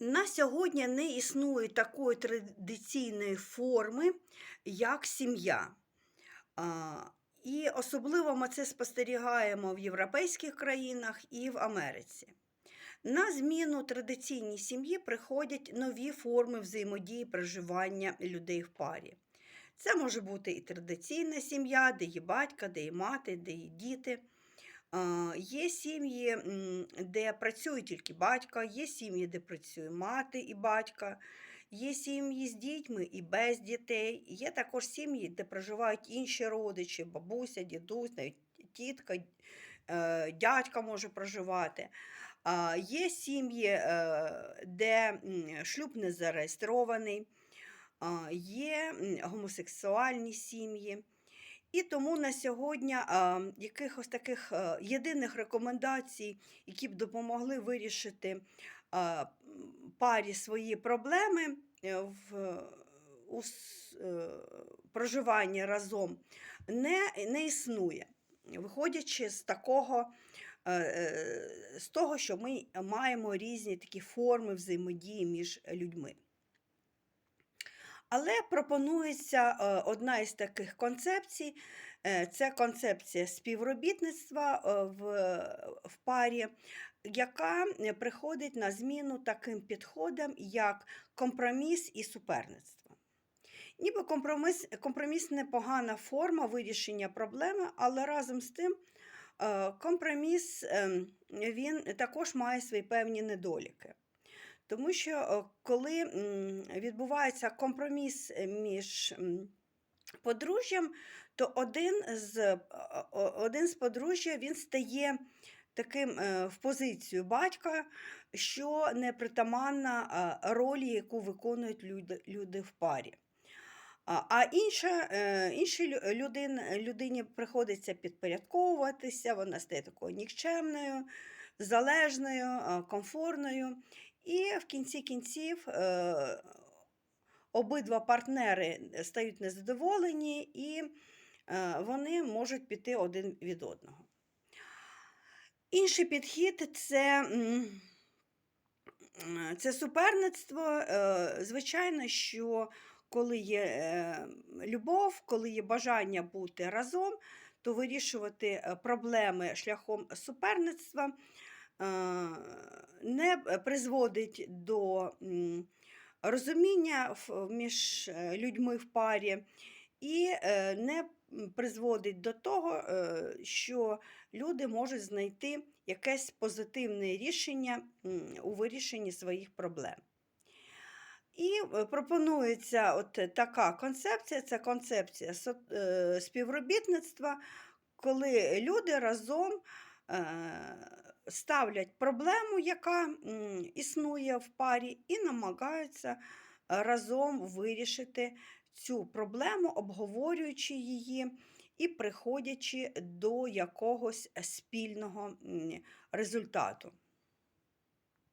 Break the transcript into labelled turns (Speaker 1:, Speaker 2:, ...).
Speaker 1: На сьогодні не існує такої традиційної форми, як сім'я. І особливо ми це спостерігаємо в європейських країнах і в Америці. На зміну традиційній сім'ї приходять нові форми взаємодії проживання людей в парі. Це може бути і традиційна сім'я, де є батька, де є мати, де є діти. Є сім'ї, де працює тільки батько, є сім'ї, де працює мати і батька, є сім'ї з дітьми і без дітей. Є також сім'ї, де проживають інші родичі, бабуся, дідусь, навіть тітка, е, дядька може проживати. Є сім'ї, е, де шлюб не зареєстрований, є гомосексуальні сім'ї. І тому на сьогодні а, якихось таких а, єдиних рекомендацій, які б допомогли вирішити а, парі свої проблеми е, в у е, проживанні разом, не, не існує. Виходячи з такого, е, е, з того, що ми маємо різні такі форми взаємодії між людьми. Але пропонується е, одна із таких концепцій е, це концепція співробітництва е, в, в парі, яка приходить на зміну таким підходам, як компроміс і суперництво. Ніби компроміс, компроміс непогана форма вирішення проблеми, але разом з тим компроміс ем, він також має свої певні недоліки. Тому що е, коли відбувається компроміс між подружжям, то один з, е, один з подружжя він стає таким е, в позицію батька, що не притаманна ролі, яку виконують люди, люди в парі. А інша, іншій людин, людині приходиться підпорядковуватися, вона стає такою нікчемною, залежною, комфортною. І в кінці кінців е, обидва партнери стають незадоволені і е, вони можуть піти один від одного. Інший підхід це, е, це суперництво. Звичайно, що коли є любов, коли є бажання бути разом, то вирішувати проблеми шляхом суперництва не призводить до розуміння між е, людьми в парі і е, не призводить до того, е, що люди можуть знайти якесь позитивне рішення у вирішенні своїх проблем. І е, пропонується от така концепція: це концепція е, співробітництва, коли люди разом е, ставлять проблему, яка існує в парі, і намагаються е, разом вирішити цю проблему, обговорюючи її і приходячи до якогось спільного результату.